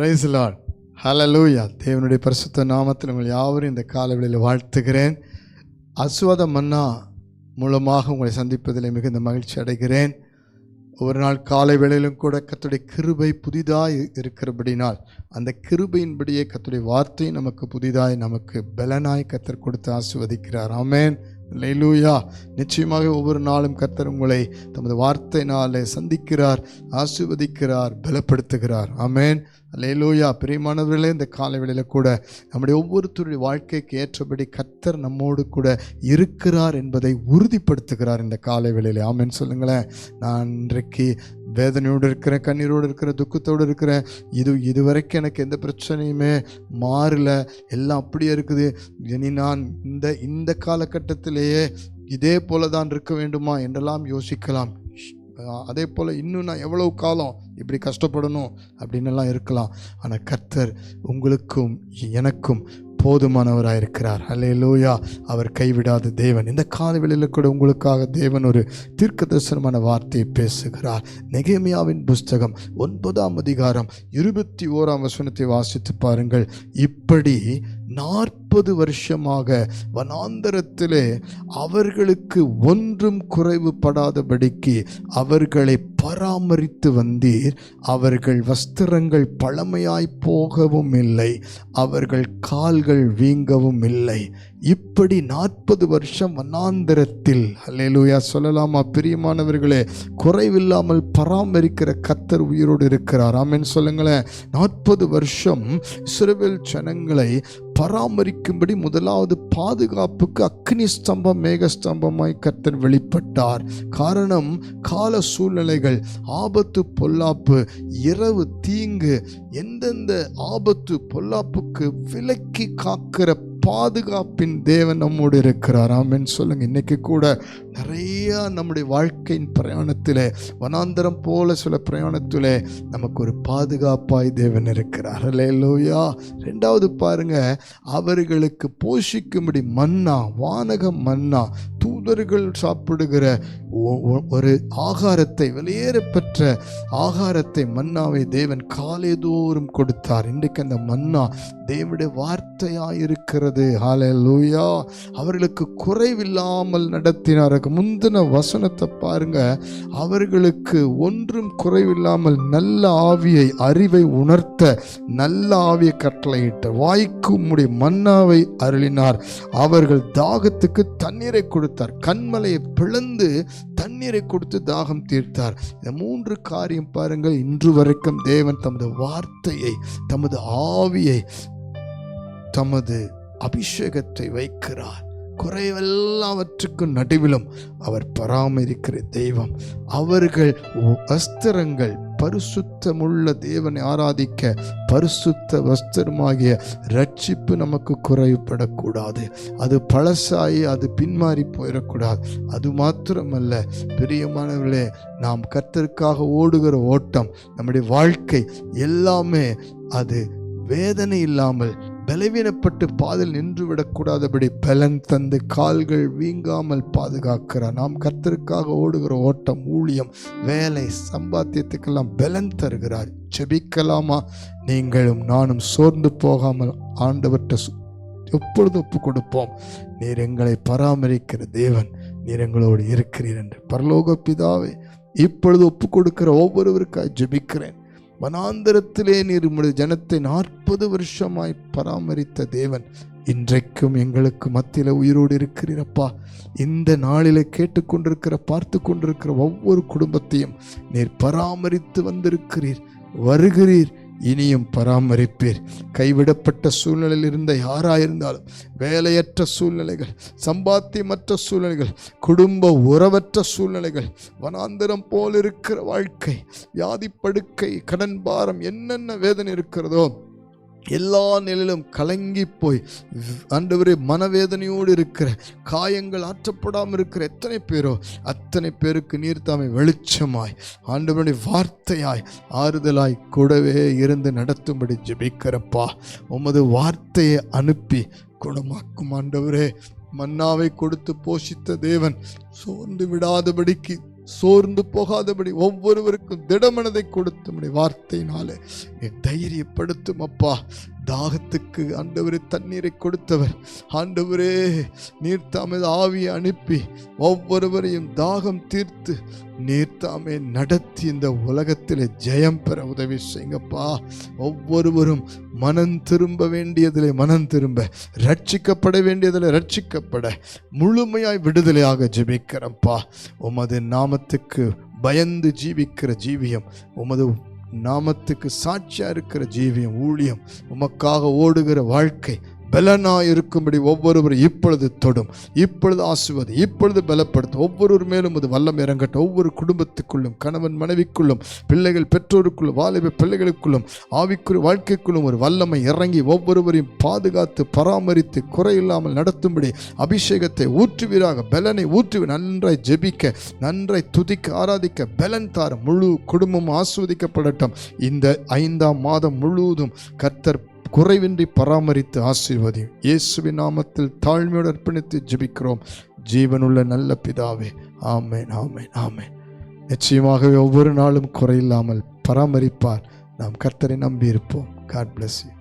Price Lord hallelujah தேவனுடைய பரிசுத்த நாமத்தில் உங்கள் யாவரும் இந்த காலவெளியில் வாழ்த்துகிறேன். அஸ்வத மன்னா மூலமாக உங்களை சந்திப்பதில் மிகுந்த மகிழ்ச்சி அடைகிறேன். ஒரு நாள் காலை வேளையிலும் கூட கத்துடைய கிருபை புதிதாக இருக்கிறபடினால் அந்த கிருபையின்படியே கத்துடைய வார்த்தை நமக்கு புதிதாய் நமக்கு பலனாய் கத்தர் கொடுத்து ஆசிர்வதிக்கிறார். ஆமேன். லேலூயா நிச்சயமாக ஒவ்வொரு நாளும் கத்தர் உங்களை தமது வார்த்தையினாலே சந்திக்கிறார் ஆசிர்வதிக்கிறார் பலப்படுத்துகிறார். அமேன் அலையலூயா பிரியமானவர்களே இந்த காலவெளியில் கூட நம்முடைய ஒவ்வொருத்தருடைய வாழ்க்கைக்கு ஏற்றபடி கத்தர் நம்மோடு கூட இருக்கிறார் என்பதை உறுதிப்படுத்துகிறார் இந்த காலவெளியில் ஆமென். சொல்லுங்களேன். நான் இன்றைக்கு வேதனையோடு இருக்கிறேன் கண்ணீரோடு இருக்கிறேன் துக்கத்தோடு இருக்கிறேன் இது இதுவரைக்கும் எனக்கு எந்த பிரச்சனையுமே மாறல. எல்லாம் அப்படியே இருக்குது. இனி நான் இந்த இந்த காலகட்டத்திலேயே இதே போல தான் இருக்க வேண்டுமா என்றெல்லாம் யோசிக்கலாம். அதே போல் இன்னும் நான் எவ்வளவு காலம் இப்படி கஷ்டப்படணும் அப்படின்னுலாம் இருக்கலாம். ஆனால் கர்த்தர் உங்களுக்கும் எனக்கும் போதுமானவராக இருக்கிறார். அல்லேலூயா அவர் கைவிடாத தேவன். இந்த காலவெளியில் கூட உங்களுக்காக தேவன் ஒரு தீர்க்க தரிசனமான வார்த்தையை பேசுகிறார். நெகேமியாவின் புஸ்தகம் ஒன்பதாம் அதிகாரம் இருபத்தி ஓராம் வசனத்தை வாசித்து பாருங்கள். இப்படி நாற்பது வருஷமாக வனாந்தரத்திலே அவர்களுக்கு ஒன்றும் குறைவுபடாதபடிக்கு அவர்களை பராமரித்து வந்தீர். அவர்கள் வஸ்திரங்கள் பழமையாய் போகவும் இல்லை. அவர்கள் கால்கள் வீங்கவும் இல்லை. இப்படி நாற்பது வருஷம் வனாந்தரத்தில் அல்லேலூயா சொல்லலாமா? பிரியமானவர்களே குறைவில்லாமல் பராமரிக்கிற கத்தர் உயிரோடு இருக்கிறார். ஆமென் சொல்லுங்களேன். நாற்பது வருஷம் சிறுவில் ஜனங்களை பராமரிக்கும்படி முதலாவது பாதுகாப்புக்கு அக்னி ஸ்தம்பம் மேகஸ்தம்பமாய் கர்த்தர் வெளிப்பட்டார். காரணம் கால சூழ்நிலைகள் ஆபத்து பொல்லாப்பு இரவு தீங்கு எந்தெந்த ஆபத்து பொல்லாப்புக்கு விலக்கி காக்கிற பாதுகாப்பின் தேவன் நம்மோடு இருக்கிறார். ஆமின்னு சொல்லுங்க இன்னைக்கு கூட நிறைய நம்முடைய வாழ்க்கையின் பிரயாணத்தில் வனாந்தரம் போல சில பிரயாணத்தில் நமக்கு ஒரு பாதுகாப்பாய் தேவன் இருக்கிறார். லோயா ரெண்டாவது பாருங்க அவர்களுக்கு போஷிக்கும்படி மன்னா வானக மன்னா தூதர்கள் சாப்பிடுகிற ஒ- ஒ- ஒரு ஆகாரத்தை வெளியேறப்பெற்ற ஆகாரத்தை மன்னாவை தேவன் காலைதோறும் கொடுத்தார். இன்றைக்கு அந்த மன்னா தேவனுடைய வார்த்தையாக இருக்கிறது லூயா அவர்களுக்கு குறைவில்லாமல் நடத்தினார். முந்தின வசனத்தை பாருங்க. அவர்களுக்கு ஒன்றும் குறைவில்லாமல் நல்ல ஆவியை அறிவை உணர்த்த நல்ல ஆவியை கட்டளையிட்ட வாய்க்கு உம்முடைய மன்னாவை அருளினார். அவர்கள் தாகத்துக்கு தண்ணீரை கொடுத்தார். கண்மலையை பிளந்து தண்ணீரை கொடுத்து தாகம் தீர்த்தார். இந்த மூன்று காரியம் பாருங்கள். இன்று வரைக்கும் தேவன் தமது வார்த்தையை தமது ஆவியை தமது அபிஷேகத்தை வைக்கிறார். குறைவெல்லாவற்றுக்கும் நடுவிலும் அவர் பராமரிக்கிற தெய்வம். அவர்கள் வஸ்திரங்கள் பரிசுத்தமுள்ள தேவனை ஆராதிக்க பரிசுத்த வஸ்திரமாகிய ரட்சிப்பு நமக்கு குறைவுபடக்கூடாது அது பழசாயி அது பின்மாறி போயிடக்கூடாது. அது மாத்திரமல்ல பிரியமானவர்களே நாம் கர்த்தருக்காக ஓடுகிற ஓட்டம் நம்முடைய வாழ்க்கை எல்லாமே அது வேதனை இல்லாமல் பலவீனப்பட்டு பாதில் நின்று விடக்கூடாதபடி பலன் தந்து கால்கள் வீங்காமல் பாதுகாக்கிறார். நாம் கர்த்தருக்காக ஓடுகிற ஓட்டம் ஊழியம் வேலை சம்பாத்தியத்துக்கெல்லாம் பலன் தருகிறார். ஜெபிக்கலாமா? நீங்களும் நானும் சோர்ந்து போகாமல் ஆண்டவற்றை எப்பொழுது ஒப்பு கொடுப்போம் நீர் எங்களை பராமரிக்கிற தேவன் நீர் எங்களோடு இருக்கிறீர் என்று. பரலோக பிதாவே இப்பொழுது ஒப்பு கொடுக்கிற ஒவ்வொருவருக்காய் ஜெபிக்கிறேன். வனாந்திரத்திலே நீர் உம்முடைய ஜனத்தை நாற்பது வருஷமாய் பராமரித்த தேவன் இன்றைக்கும் எங்களுக்கு மத்தியில் உயிரோடு இருக்கிறீரப்பா இந்த நாளில் கேட்டுக்கொண்டிருக்கிற பார்த்து கொண்டிருக்கிற ஒவ்வொரு குடும்பத்தையும் நீர் பராமரித்து வந்திருக்கிறீர் வருகிறீர். இனியும் பராமரிப்பீர். கைவிடப்பட்ட சூழ்நிலையில் இருந்த யாராயிருந்தாலும் வேலையற்ற சூழ்நிலைகள் சம்பாத்தியமற்ற சூழ்நிலைகள் குடும்ப உறவற்ற சூழ்நிலைகள் வனாந்திரம் போல் இருக்கிற வாழ்க்கை வியாதிப்படுக்கை கடன் பாரம் என்னென்ன வேதனை இருக்கிறதோ எல்லா நிலையிலும் கலங்கி போய் ஆண்டவரே மனவேதனையோடு இருக்கிற காயங்கள் ஆற்றப்படாமல் இருக்கிற எத்தனை பேரோ அத்தனை பேருக்கு நீர் தாமை வெளிச்சமாய் ஆண்டவருடைய வார்த்தையாய் ஆறுதலாய் கூடவே இருந்து நடத்தும்படி ஜெபிக்கிறப்பா. உமது வார்த்தையை அனுப்பி குணமாக்கும் ஆண்டவரே. மன்னாவை கொடுத்து போஷித்த தேவன் சோர்ந்து விடாதபடிக்கு சோர்ந்து போகாதபடி ஒவ்வொருவருக்கும் திடமனதை கொடுத்தபடி வார்த்தையினாலே. நீ தைரியப்படுத்தும் அப்பா. தாகத்துக்கு ஆண்டவரே தண்ணீரை கொடுத்தவர். ஆண்டவரே நீர் தாமே ஆவியை அனுப்பி ஒவ்வொருவரையும் தாகம் தீர்த்து நீர் தாமே நடத்தி இந்த உலகத்தில் ஜெயம் பெற உதவி செய்யுங்கப்பா. ஒவ்வொருவரும் மனம் திரும்ப வேண்டியதில் மனம் திரும்ப ரட்சிக்கப்பட வேண்டியதில் ரட்சிக்கப்பட முழுமையாய் விடுதலையாக ஜெபிக்கிறப்பா உமது நாமத்துக்கு பயந்து ஜீவிக்கிற ஜீவியம் உமது நாமத்துக்கு சாட்சியாக இருக்கிற ஜீவியம் ஊழியம் உமக்காக ஓடுகிற வாழ்க்கை பலனாக இருக்கும்படி ஒவ்வொருவரும் இப்பொழுது தொடும் இப்பொழுது ஆசுவது இப்பொழுது பலப்படுத்தும் ஒவ்வொருவர் மேலும் அது வல்லம் இறங்கட்டும். ஒவ்வொரு குடும்பத்துக்குள்ளும் கணவன் மனைவிக்குள்ளும் பிள்ளைகள் பெற்றோருக்குள்ளும் வாலிப பிள்ளைகளுக்குள்ளும் ஆவிக்குரிய வாழ்க்கைக்குள்ளும் ஒரு வல்லமை இறங்கி ஒவ்வொருவரையும் பாதுகாத்து பராமரித்து குறையில்லாமல் நடத்தும்படி அபிஷேகத்தை ஊற்றுவீராக பலனை ஊற்றுவி நன்றாய் ஜெபிக்க நன்றாய் துதிக்க ஆராதிக்க பலன் தார முழு குடும்பம் ஆஸ்வதிக்கப்படட்டும் இந்த ஐந்தாம் மாதம் முழுவதும் கர்த்தர் குறைவின்றி பராமரித்து ஆசீர்வதி இயேசுவின் நாமத்தில் தாழ்மையோடு அர்ப்பணித்து ஜெபிக்கிறோம். ஜீவனுள்ள நல்ல பிதாவே ஆமேன் ஆமேன் ஆமேன். நிச்சயமாகவே ஒவ்வொரு நாளும் குறையில்லாமல் பராமரிப்பார். நாம் கர்த்தரை நம்பியிருப்போம் காட் பிளஸ் யூ